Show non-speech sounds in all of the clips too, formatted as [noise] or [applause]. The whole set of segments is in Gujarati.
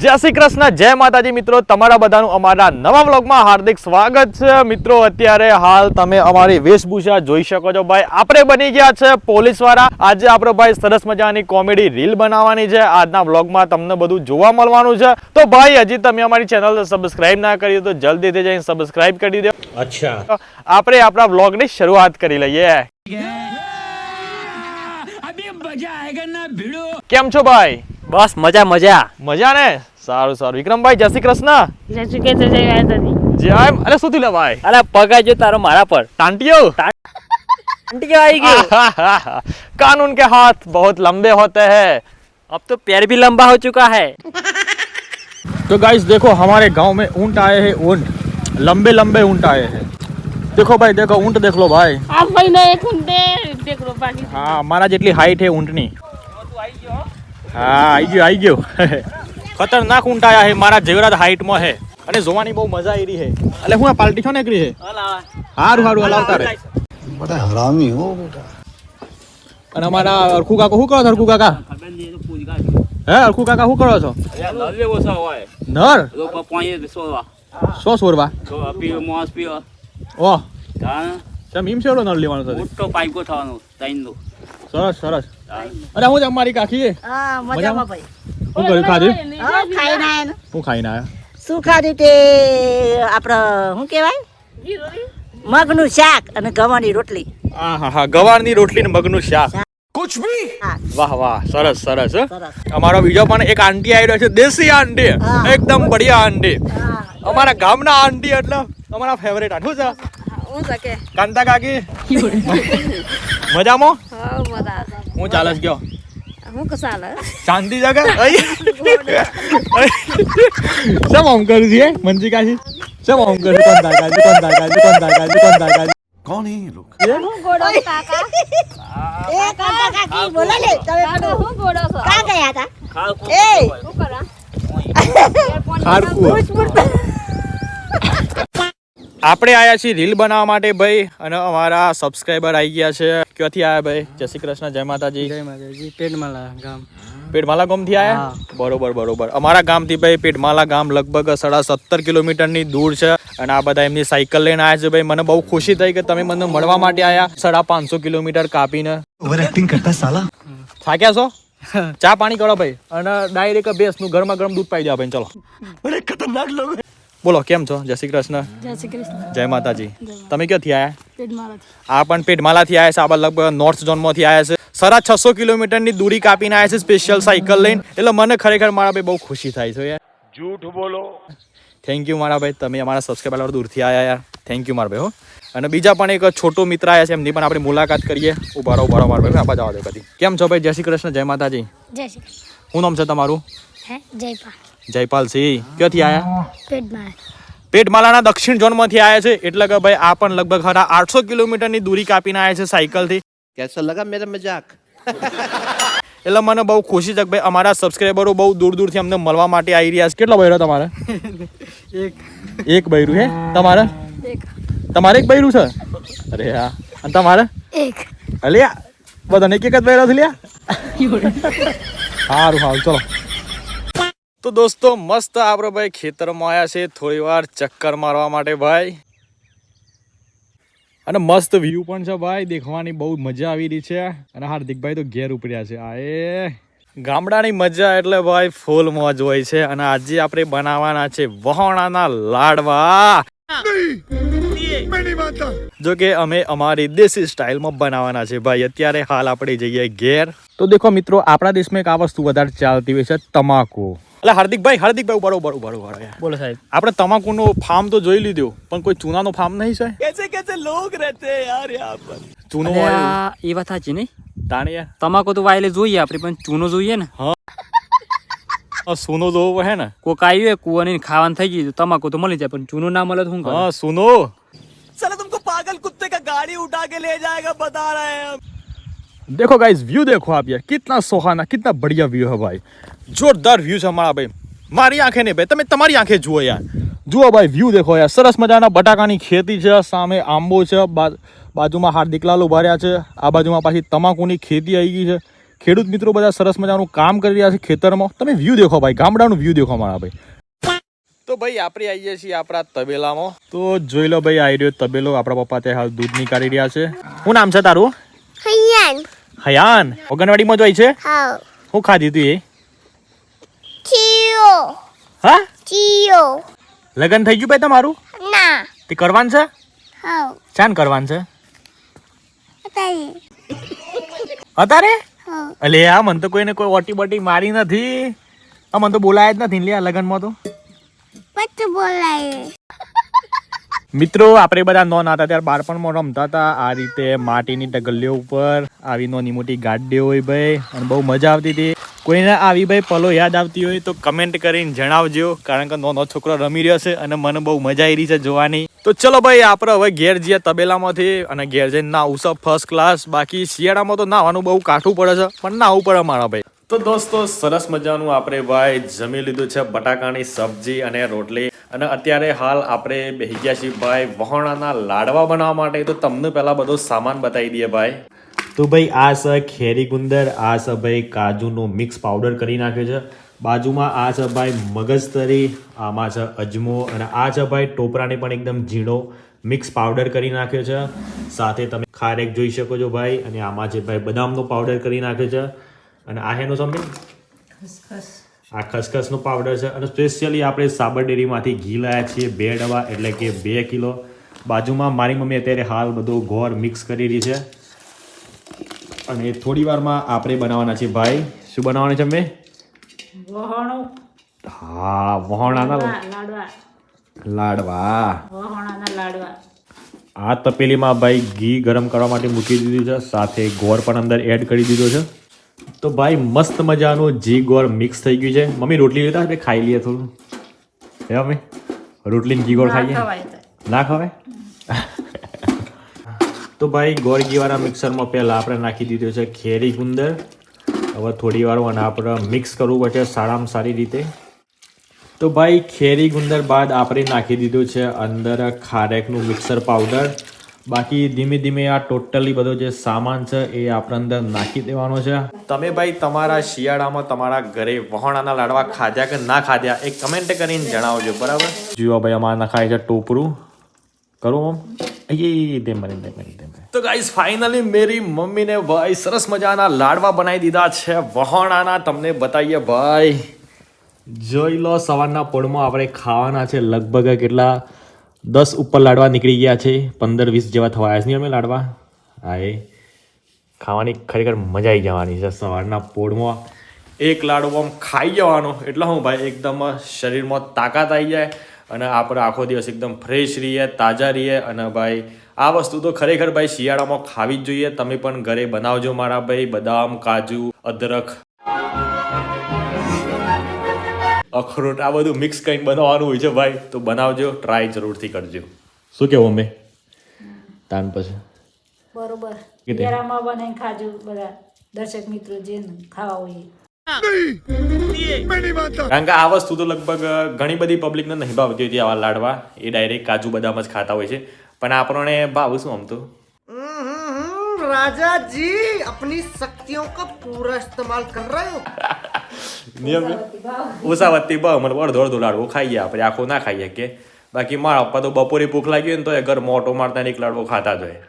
જય શ્રી કૃષ્ણ જય માતાજી મિત્રો. તમારા બધાનું અમારા નવા વ્લોગમાં હાર્દિક સ્વાગત છે. મિત્રો અત્યારે હાલ તમે અમારી વેશભૂષા જોઈ શકો છો. ભાઈ આપણે બની ગયા છે પોલીસવાળા. આજે આપણો ભાઈ સરસ મજાની કોમેડી રીલ બનાવવાની છે. આજના વ્લોગમાં તમને બધું જોવા મળવાનું છે. તો ભાઈ હજી તમે અમારી ચેનલ સબસ્ક્રાઇબ ના કરી તો જલ્દીથી જઈને સબસ્ક્રાઈબ કરી દો. અચ્છા. આપણે આપણા વ્લોગની શરૂઆત કરી લઈએ. કેમ છો ભાઈ? બસ મજા મજા. મજા ને સારું સારું વિક્રમભાઈ જય શ્રી કૃષ્ણ જય શ્રી કૃષ્ણ જય માતાજી જય અરે શું થયું લે ભાઈ અરે પગાર જો તારો મારા પર टांटियो આંટી આવી ગયો कानून के हाथ बहुत लंबे होते हैं अब तो पैर भी लंबा हो चुका है तो गाइस देखो हमारे गांव में ऊंट आए हैं ऊंट लंबे लंबे ऊंट आए हैं देखो भाई देखो ऊंट देख लो भाई આ મહિનો એક ઊંડે દેખ લો બાકી હા મારા જેટલી હાઈટ હે ઊંટની હા આઈ ગયો આઈ ગયો ખતરનાક ઊંટા આયા હે મારા જેવરાત હાઈટમાં હે. અને જોવાની બહુ મજા આવી રહી હે. એટલે હું આ પાર્ટી છો નીકળી હે? હારું હારું હલાવતા રે બધા હરામી હો બેટા. અને અમારા અરખુ કાકો શું કરો છો અરખુ કાકા? હે અરખુ કાકા શું કરો છો? નર સો સોરવા? ઓહ. ચમ ઈમ શેરો નળ લેવાનો છે? મોટો પાઇકો થવાનો તાઈન સરસ સરસ. અરે હું જ અમારી કાકી મજામાં? ભાઈ. શું કર્યું? ખાધું? હા ખાઈને આયા ને. હું ખાઈને આવ્યા શું ખાધું તે આપણે શું કહેવાય? મગનું શાક અને ગવાની રોટલી. હા હા ગવારની રોટલી ને મગનું શાક. હા. વાહ વાહ સરસ સરસ અમારો બીજો પણ એક આંટી આવ્યો છે દેશી આંટી. એકદમ બઢિયા આંટી. અમારા ગામના આંટી એટલે અમારા ફેવરેટ આંટું. છે? હું સકે કાંતા કાકી? [laughs] મજામાં? હા મજા. હું ચાલસ ગયો. હું કસાલ શાંતિ જગા? [laughs] સમ આમ કરું છે મંજી કાશી? સમ કર્યું કરું કોણ દાદા કોણ દાદા કોણ દાદા કોણ દાદા આપણે આયા છીએ રીલ બનાવવા માટે ભાઈ. અને અમારા સબસ્ક્રાઈબર આવી ગયા છે. ક્યાંથી આવ્યા ભાઈ? જય શ્રી કૃષ્ણ જય માતાજી. જય માતાજી. પેડમાલા ગામ. પેડમાલા ગામથી આવ્યા બરોબર બરોબર. અમારા ગામથી ભાઈ પેડમાલા ગામ લગભગ સાડા સત્તર કિલોમીટરની દૂર છે અને આ બધા એમની સાયકલ લઈને આયા છે ભાઈ. મને બહુ ખુશી થઈ કે તમે મને મળવા માટે આયા. સાડા પાંચસો કિલોમીટર કાપીને. ઓવર એક્ટિંગ કરતા સાલા? થાક્યા છો? ચા પાણી કરો ભાઈ. અને ડાયરેક્ટ ભેંસનું ગરમા ગરમ દૂધ પાઈ જાવ ભાઈ. ચલો. ખતરનાક લોકો. બોલો કેમ છો? જય શ્રી કૃષ્ણ. જય શ્રી કૃષ્ણ. જય માતાજી. તમે ક્યાંથી આયા? આ પણ પેટમાલાથી આવ્યા છે આ લગભગ નોર્થ ઝોનમાંથી આવ્યા છે. સરા છસો કિલોમીટરની દૂરી કાપીને આવ્યા છે સ્પેશિયલ સાયકલ લઈને. એટલે મને ખરેખર મારા ભાઈ બહુ ખુશી થાય છે યાર. જૂઠ બોલો. થેન્ક યુ મારા ભાઈ. તમે અમારા સબસ્ક્રાઈબર દૂરથી આવ્યા યાર. થેન્ક યુ મારા ભાઈ હો. અને બીજા પણ એક છોટો મિત્ર આવ્યા છે એમની પણ આપણે મુલાકાત કરીએ. ઊભા રહો ઊભા રહો મારા ભાઈ. આપા જવા દો કદી. કેમ છો ભાઈ? જય શ્રી કૃષ્ણ જય માતાજી. જય શ્રી શું નામ છે તમારું? હે? જયપાલ. જયપાલ સિંહ ક્યાંથી આવ્યા પેટમાલાના દક્ષિણ ઝોનમાંથી આવ્યા છે એટલે કે ભાઈ આ પણ લગભગ ખરા આઠસો કિલોમીટરની દૂરી કાપીને આવ્યા છે સાયકલથી. કેસો લગા મેરે મજાક? [laughs] એટલે મને બહુ ખુશી છે ભાઈ અમારા સબસ્ક્રાઈબરો બહુ દૂર દૂરથી અમને મળવા માટે આવી રહ્યા છે. કેટલા બૈરો તમારે? એક. એક બૈરું હે? તમારે? તમારે એક બૈરું છે? અરે હા અને તમારે? એક. અલ્યા બધાને એક એક જ બૈરો છે લ્યા? [laughs] સારું સારું ચલો. તો દોસ્તો, મસ્ત આપણે ભાઈ ખેતરમાં આવ્યા છે. થોડી વાર ચક્કર મારવા માટે ભાઈ. અને મસ્ત વ્યૂ પણ છે ભાઈ. દેખવાની બહુ મજા આવી રહી છે. અને હાર્દિકભાઈ તો ઘેર ઉપડ્યા છે. આ ગામડાની મજા એટલે ભાઈ ફૂલ મોજ હોય છે. અને આજે આપણે બનાવવાના છે વહોણાના લાડવા. જો કે અમે અમારી દેશી સ્ટાઇલમાં બનાવવાના છે ભાઈ. અત્યારે હાલ આપણે જઈએ ઘેર. તો દેખો મિત્રો, આપણા દેશમાં એક આ વસ્તુ વધારે ચાલતી હોય છે, તમાકુ. એટલે હાર્દિકભાઈ હાર્દિકભાઈ ઉભારો ઉભારો ઉભારો ઉભારો બોલો સાહેબ. આપણે તમાકુનો ફાર્મ તો જોઈ લીધો પણ કોઈ ચૂનાનો ફાર્મ નહીં સાહેબ? કેસે કેસે લોગ રહેતે યાર યહાં પર. ચૂનો એ વાત સાચી નહીં. તાણે તમાકુ તો વાયલે જોઈએ આપણે પણ ચૂનો જોઈએ ને. હા. સુનો જોવો હે ને. કોક આવ્યું એ કુવાની ખાવાનું થઈ ગયું તમાકુ તો મળી જાય પણ ચૂનો ના મળે તો શું હા સુનો. સાલા તુમકો પાગલ કુત્તે કા ગાડી ઉઠા કે લે જાયેગા બતા રહે હમ. देखो गाइस व्यू देखो आप यार कितना सुहाना कितना बढ़िया व्यू है भाई જોરદાર વ્યૂ છે અમારા ભાઈ મારી આંખે નહીં ભાઈ તમે તમારી આંખે જુઓ યાર જુઓ ભાઈ વ્યૂ દેખો યાર સરસ મજાના બટાકાની ખેતી છે સામે આંબો છે બા- બાજુમાં હાર્દિકલાલ ઉભા રહ્યા છે આ બાજુમાં પાછી તમાકુની ખેતી આવી ગઈ છે ખેડૂત મિત્રો બધા સરસ મજાનું કામ કરી રહ્યા છે ખેતરમાં તમે વ્યૂ દેખો ભાઈ ગામડાનું વ્યૂ દેખો મારા ભાઈ તો ભાઈ આપણે આવીએ છીએ આપણા તબેલામાં તો જોઈ લો ભાઈ આવી રહ્યો તબેલો આપણા પપ્પા ત્યાં હાલ દૂધ નીકાળી રહ્યા છે શું નામ છે તારું હૈયાન હયાન ઓગણવાડીમાં જોઈ છે? હાવ શું ખાધી તું એ? ચીયો. હા? ચીયો. લગન થઈ ગયું ભાઈ તમારું? ના. તે કરવાનું છે? હા. ચાન કરવાનું છે? અતારે. અત્યારે હાવ અલે આ મને તો કોઈને કોઈ ઓટી બોટી મારી નથી. આ મને તો બોલાય જ નથી. લે આ લગ્નમાં તો. પછી બોલાય. મિત્રો, આપણે બધા નોન હતા, ત્યારે બાળપણમાં રમતા હતા. આ રીતે માટીની ટગલીઓ ઉપર આવી નોની મોટી ગાડીઓ હોય ભાઈ, અને બહુ મજા આવતી હતી. કોઈને આવી ભાઈ પલો યાદ આવતી હોય તો કમેન્ટ કરીને જણાવજો, કારણ કે નોનો છોકરો રમી રહ્યો છે અને મને બહુ મજા આવી રહી છે જોવાની. તો ચલો ભાઈ, આપણે હવે ઘેર જઈએ તબેલામાંથી, અને ઘેર જઈને નાવું છે ફર્સ્ટ ક્લાસ બાકી શિયાળામાં તો નાવાનું બહુ કાઠું પડે છે, પણ નાવું પડે મારા ભાઈ. તો દોસ્તો, સરસ મજાનું આપણે ભાઈ જમી લીધું છે બટાકાની સબ્જી અને રોટલી. અને અત્યારે હાલ આપણે બેસી ગયા છીએ ભાઈ વહોણાના લાડવા બનાવવા માટે. તો તમને પહેલાં બધો સામાન બતાવી દઈએ ભાઈ. તો ભાઈ, આ છે ખેરી ગુંદર, આ છે ભાઈ કાજુનો મિક્સ પાવડર કરી નાખ્યો છે. બાજુમાં આ છે ભાઈ મગજતરી, આમાં છે અજમો, અને આ છે ભાઈ ટોપરાને પણ એકદમ ઝીણો મિક્સ પાવડર કરી નાખ્યો છે. સાથે તમે ખારેક જોઈ શકો છો ભાઈ, અને આમાં છે ભાઈ બદામનો પાવડર કરી નાખ્યો છે. અને આ હેનો સમય આ ખસખસનો પાવડર છે. અને સ્પેશિયલી આપણે સાબર ડેરીમાંથી ઘી લાયા છીએ બે ડબ્બા એટલે કે બે કિલો. બાજુમાં મારી મમ્મી અત્યારે હાલ બધું ગોળ મિક્સ કરી રહી છે. અને થોડી વારમાં આપણે બનાવવાના છીએ. ભાઈ શું બનાવવાના છે અમે હા વહોણાના લાડવા લાડવા. લાડવા. આ તપેલીમાં ભાઈ ઘી ગરમ કરવા માટે મૂકી દીધું છે. સાથે ગોળ પણ અંદર એડ કરી દીધો છે. તો ભાઈ મસ્ત મજાનું જી ગોળ મિક્સ થઈ ગયું છે. મમ્મી રોટલી લેતા આપણે ખાઈ લઈએ થોડું. હે મમ્મી? રોટલી ને ઘી ગોળ ખાઈએ ના ખવાય? તો ભાઈ ગોળ ઘીવાળા મિક્સરમાં પહેલાં આપણે નાખી દીધું છે ખેરી ગુંદર. હવે થોડી વાર અને આપણે મિક્સ કરવું પડશે સારામાં સારી રીતે. તો ભાઈ ખેરી ગુંદર બાદ આપણે નાખી દીધું છે અંદર ખારેકનું મિક્સર પાવડર બાકી ધીમે ધીમે આ ટોટલી બધો જે સામાન છે એ આપણે અંદર નાખી દેવાનો છે. તમે ભાઈ તમારા શિયાળામાં તમારા ઘરે વહાણાના લાડવા ખાધ્યા કે ના ખાધ્યા એ કમેન્ટ કરીને જણાવજો બરાબર? જીઓ ભાઈ અમારે નખાય છે ટોપરું. કરું આમ. દે મને દે મને દે તો ગાઈસ ફાઇનલી મેરી મમ્મીને ભાઈ સરસ મજાના લાડવા બનાવી દીધા છે. વહાણાના તમને બતાવીએ ભાઈ. જોઈ લો સવારના પોળમાં આપણે ખાવાના છે લગભગ કેટલા દસ ઉપર લાડવા નીકળી ગયા છે, પંદર, વીસ જેવા થવાયા છે. નહીં, અમે લાડવા? હા, એ. ખાવાની ખરેખર મજા આવી જવાની છે. સવારના પોળમાં એક લાડવો આમ ખાઈ જવાનો. એટલે હું ભાઈ એકદમ શરીરમાં તાકાત આવી જાય અને આપણે આખો દિવસ એકદમ ફ્રેશ રહીએ, તાજા રહીએ અને ભાઈ આ વસ્તુ તો ખરેખર ભાઈ શિયાળામાં ખાવી જ જોઈએ. તમે પણ ઘરે બનાવજો મારા ભાઈ. બદામ, કાજુ, અદરક અખરોટ આ બધું મિક્સ કંઈક બનાવવાનું હોય છે ભાઈ તો બનાવજો ટ્રાય જરૂરથી કરજો. શું કેવું અમે તાન પછી? આ વસ્તુ તો લગભગ ઘણી બધી પબ્લિકને નહીં ભાવતી હતી આવા લાડવા એ ડાયરેક્ટ કાજુ બદામ જ ખાતા હોય છે. પણ આપણને ભાવ શું આમ તો? રાજાજી આપણી શક્તિઓ કા પૂરા ઇસ્તેમાલ કર રહે ઓસાવતી ભાવ મને અડધો અડધો લાડવો ખાઈએ આપણે આખો ના ખાઈએ કે બાકી મારા પપ્પા તો બપોરે ભૂખ લાગી હોય ને તો એ ઘર મોટો મારતા એક લાડવો ખાતા જ હોય.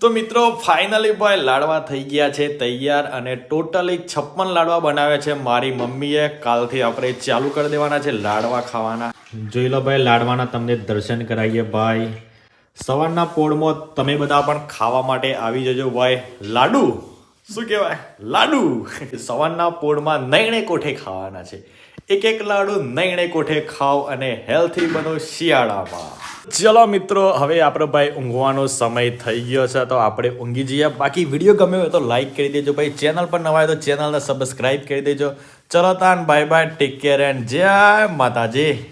તો મિત્રો ફાઇનલી ભાઈ લાડવા થઈ ગયા છે તૈયાર અને ટોટલી છપ્પન લાડવા બનાવ્યા છે. મારી મમ્મીએ કાલથી આપણે ચાલુ કરી દેવાના છે લાડવા ખાવાના. જોઈ લો ભાઈ લાડવાના તમને દર્શન કરાવીએ ભાઈ. સવારના પોળમાં તમે બધા પણ ખાવા માટે આવી જજો ભાઈ. લાડુ! શું કહેવાય? લાડુ. સવારના પોળમાં નૈણે કોઠે ખાવાના છે. એક એક લાડુ નૈણે કોઠે ખાઓ અને હેલ્થી બનો શિયાળામાં. ચલો મિત્રો, હવે આપણો ભાઈ ઊંઘવાનો સમય થઈ ગયો છે, તો આપણે ઊંઘી જઈએ. બાકી વીડિયો ગમ્યો હોય તો લાઈક કરી દેજો ભાઈ. ચેનલ પર નવા હોય તો ચેનલને સબસ્ક્રાઇબ કરી દેજો. ચલો તાન bye bye take care and જય માતાજી.